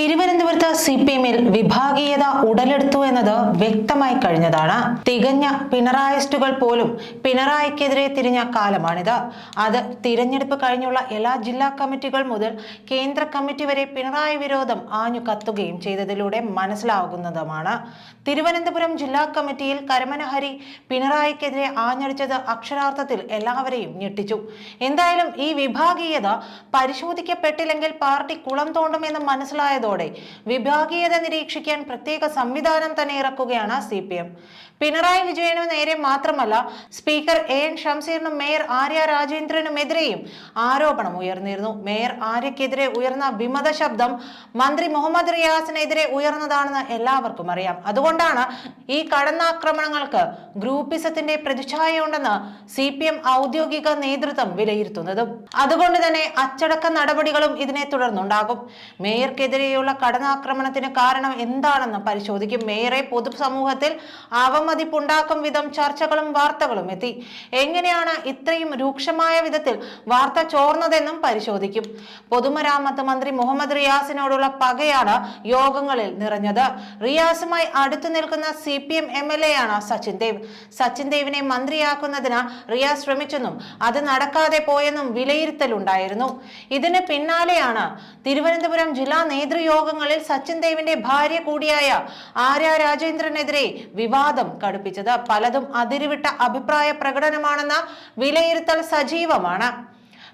തിരുവനന്തപുരത്ത് C P എമ്മിൽ വിഭാഗീയത ഉടലെടുത്തു എന്നത് വ്യക്തമായി കഴിഞ്ഞതാണ്. തികഞ്ഞ പിണറായിസ്റ്റുകൾ പോലും പിണറായിക്കെതിരെ തിരിഞ്ഞ കാലമാണിത്. അത് തിരഞ്ഞെടുപ്പ് കഴിഞ്ഞുള്ള എല്ലാ ജില്ലാ കമ്മിറ്റികൾ മുതൽ കേന്ദ്ര കമ്മിറ്റി വരെ പിണറായി വിരോധം ആഞ്ഞു കത്തുകയും ചെയ്തതിലൂടെ മനസ്സിലാകുന്നതുമാണ്. തിരുവനന്തപുരം ജില്ലാ കമ്മിറ്റിയിൽ കരമനഹരി പിണറായിക്കെതിരെ ആഞ്ഞടിച്ചത് അക്ഷരാർത്ഥത്തിൽ എല്ലാവരെയും ഞെട്ടിച്ചു. എന്തായാലും ഈ വിഭാഗീയത പരിശോധിക്കപ്പെട്ടില്ലെങ്കിൽ പാർട്ടി കുളം തോണ്ടുമെന്ന് മനസ്സിലായതോടെ വിഭാഗീയത നിരീക്ഷിക്കാൻ പ്രത്യേക സംവിധാനം തന്നെ ഇറക്കുകയാണ് സി പി എം പിണറായി വിജയനു നേരെ മാത്രമല്ല സ്പീക്കർ എ എൻ ഷംസീറിനും മേയർ ആര്യ രാജേന്ദ്രനുമെതിരെയും ആരോപണം ഉയർന്നിരുന്നു. മേയർ ആര്യക്കെതിരെ ഉയർന്ന വിമത ശബ്ദം മന്ത്രി മുഹമ്മദ് റിയാസിനെതിരെ ഉയർന്നതാണെന്ന് എല്ലാവർക്കും അറിയാം. അതുകൊണ്ടാണ് ഈ കടന്നാക്രമണങ്ങൾക്ക് ഗ്രൂപ്പിസത്തിന്റെ പ്രതിച്ഛായയുണ്ടെന്ന് സി പി എം ഔദ്യോഗിക നേതൃത്വം വിലയിരുത്തുന്നതും. അതുകൊണ്ട് തന്നെ അച്ചടക്ക നടപടികളും ഇതിനെ തുടർന്നുണ്ടാകും. മേയർക്കെതിരെയുള്ള കടന്നാക്രമണത്തിന് കാരണം എന്താണെന്ന് പരിശോധിക്കും. മേയറെ പൊതുസമൂഹത്തിൽ അവമതിപ്പുണ്ടാക്കും വിധം ചർച്ചകളും വാർത്തകളും എത്തി. എങ്ങനെയാണ് ഇത്രയും രൂക്ഷമായ വിധത്തിൽ വാർത്ത ചോർന്നതെന്നും പരിശോധിക്കും. പൊതുമരാമത്ത് മന്ത്രി മുഹമ്മദ് റിയാസിനോടുള്ള പകയാണ് യോഗങ്ങളിൽ നിറഞ്ഞത്. റിയാസുമായി അടുത്തു നിൽക്കുന്ന C P M M L A ആണ് സച്ചിൻ ദേവ്. സച്ചിൻ ദേവിനെ മന്ത്രിയാക്കുന്നതിന് റിയാസ് ശ്രമിച്ചെന്നും അത് നടക്കാതെ പോയെന്നും വിലയിരുത്തലുണ്ടായിരുന്നു. ഇതിന് പിന്നാലെയാണ് തിരുവനന്തപുരം ജില്ലാ നേതൃയോഗങ്ങളിൽ സച്ചിൻ ദേവിന്റെ ഭാര്യ കൂടിയായ ആര്യ രാജേന്ദ്രനെതിരെ വിവാദം കടുപ്പിച്ചത്. പലതും അതിരുവിട്ട അഭിപ്രായ പ്രകടനമാണെന്ന വിലയിരുത്തൽ സജീവമാണ്.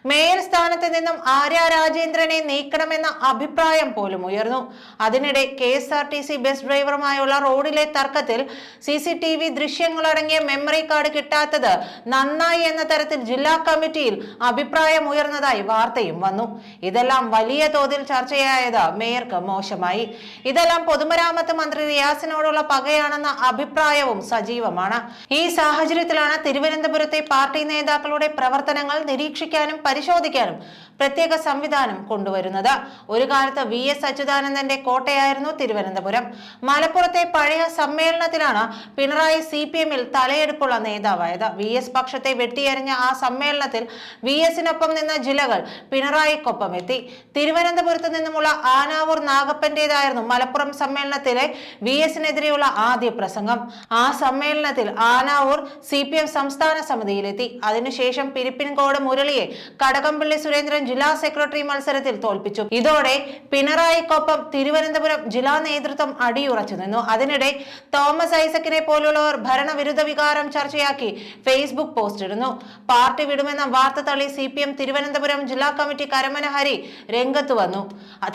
മേയർ സ്ഥാനത്ത് നിന്നും ആര്യ രാജേന്ദ്രനെ നീക്കണമെന്ന അഭിപ്രായം പോലും ഉയർന്നു. അതിനിടെ K S R T C bus ഡ്രൈവറുമായുള്ള റോഡിലെ തർക്കത്തിൽ സി സി ടി വി ദൃശ്യങ്ങളടങ്ങിയ മെമ്മറി കാർഡ് കിട്ടാത്തത് നന്നായി എന്ന തരത്തിൽ ജില്ലാ കമ്മിറ്റിയിൽ അഭിപ്രായം ഉയർന്നതായി വാർത്തയും വന്നു. ഇതെല്ലാം വലിയ തോതിൽ ചർച്ചയായത് മേയർക്ക് മോശമായി. ഇതെല്ലാം പൊതുമരാമത്ത് മന്ത്രി റിയാസിനോടുള്ള പകയാണെന്ന അഭിപ്രായവും സജീവമാണ്. ഈ സാഹചര്യത്തിലാണ് തിരുവനന്തപുരത്തെ പാർട്ടി നേതാക്കളുടെ പ്രവർത്തനങ്ങൾ നിരീക്ഷിക്കാനും പരിശോധിക്കാനും പ്രത്യേക സംവിധാനം കൊണ്ടുവരുന്നത്. ഒരു കാലത്ത് വി എസ് അച്യുതാനന്ദന്റെ കോട്ടയായിരുന്നു തിരുവനന്തപുരം. മലപ്പുറത്തെ പഴയ സമ്മേളനത്തിലാണ് പിണറായി സി പി എമ്മിൽ തലയെടുപ്പുള്ള നേതാവായത്. വി എസ് പക്ഷത്തെ വെട്ടിയെറിഞ്ഞ ആ സമ്മേളനത്തിൽ വി എസിനൊപ്പം നിന്ന ജില്ലകൾ പിണറായിക്കൊപ്പം എത്തി. തിരുവനന്തപുരത്ത് നിന്നുമുള്ള ആനാവൂർ നാഗപ്പന്റേതായിരുന്നു മലപ്പുറം സമ്മേളനത്തിലെ വി എസിനെതിരെയുള്ള ആദ്യ പ്രസംഗം. ആ സമ്മേളനത്തിൽ ആനാവൂർ സി പി എം സംസ്ഥാന സമിതിയിലെത്തി. അതിനുശേഷം പിരിപ്പിൻകോട് മുരളിയെ കടകംപള്ളി സുരേന്ദ്രൻ ജില്ലാ സെക്രട്ടറി മത്സരത്തിൽ തോൽപ്പിച്ചു. ഇതോടെ പിണറായിക്കൊപ്പം തിരുവനന്തപുരം ജില്ലാ നേതൃത്വം അടിയുറച്ചു നിന്നു. അതിനിടെ തോമസ് ഐസക്കിനെ പോലുള്ളവർ ഭരണവിരുദ്ധ വികാരം ചർച്ചയാക്കി ഫേസ്ബുക്ക് പോസ്റ്റ് ഇടുന്നു. പാർട്ടി വിടുമെന്ന വാർത്ത തള്ളി സി പി എം തിരുവനന്തപുരം ജില്ലാ കമ്മിറ്റി കരമന ഹരി രംഗത്ത് വന്നു.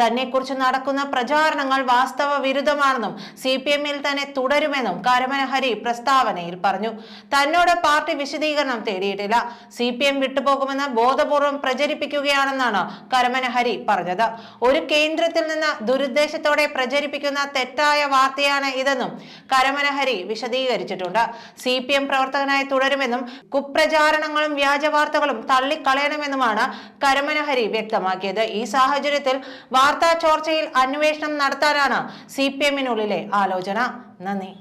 തന്നെക്കുറിച്ച് നടക്കുന്ന പ്രചാരണങ്ങൾ വാസ്തവ വിരുദ്ധമാണെന്നും സി പി എമ്മിൽ തന്നെ തുടരുമെന്നും കരമന ഹരി പ്രസ്താവനയിൽ പറഞ്ഞു. തന്നോട് പാർട്ടി വിശദീകരണം തേടിയിട്ടില്ല. സി പി എം വിട്ടുപോകുമെന്ന് ബോധപൂർവം പ്രചരിപ്പിക്കുകയാണെന്നാണ് കരമനഹരി പറഞ്ഞത്. ഒരു കേന്ദ്രത്തിൽ നിന്ന് ദുരുദ്ദേശത്തോടെ പ്രചരിപ്പിക്കുന്ന തെറ്റായ വാർത്തയാണ് ഇതെന്നും കരമനഹരി വിശദീകരിച്ചിട്ടുണ്ട്. സി പി എം പ്രവർത്തകനായി തുടരുമെന്നും കുപ്രചാരണങ്ങളും വ്യാജ വാർത്തകളും തള്ളിക്കളയണമെന്നുമാണ് കരമനഹരി വ്യക്തമാക്കിയത്. ഈ സാഹചര്യത്തിൽ വാർത്താ ചോർച്ചയിൽ അന്വേഷണം നടത്താനാണ് സി പി എമ്മിനുള്ളിലെ ആലോചന. നന്ദി.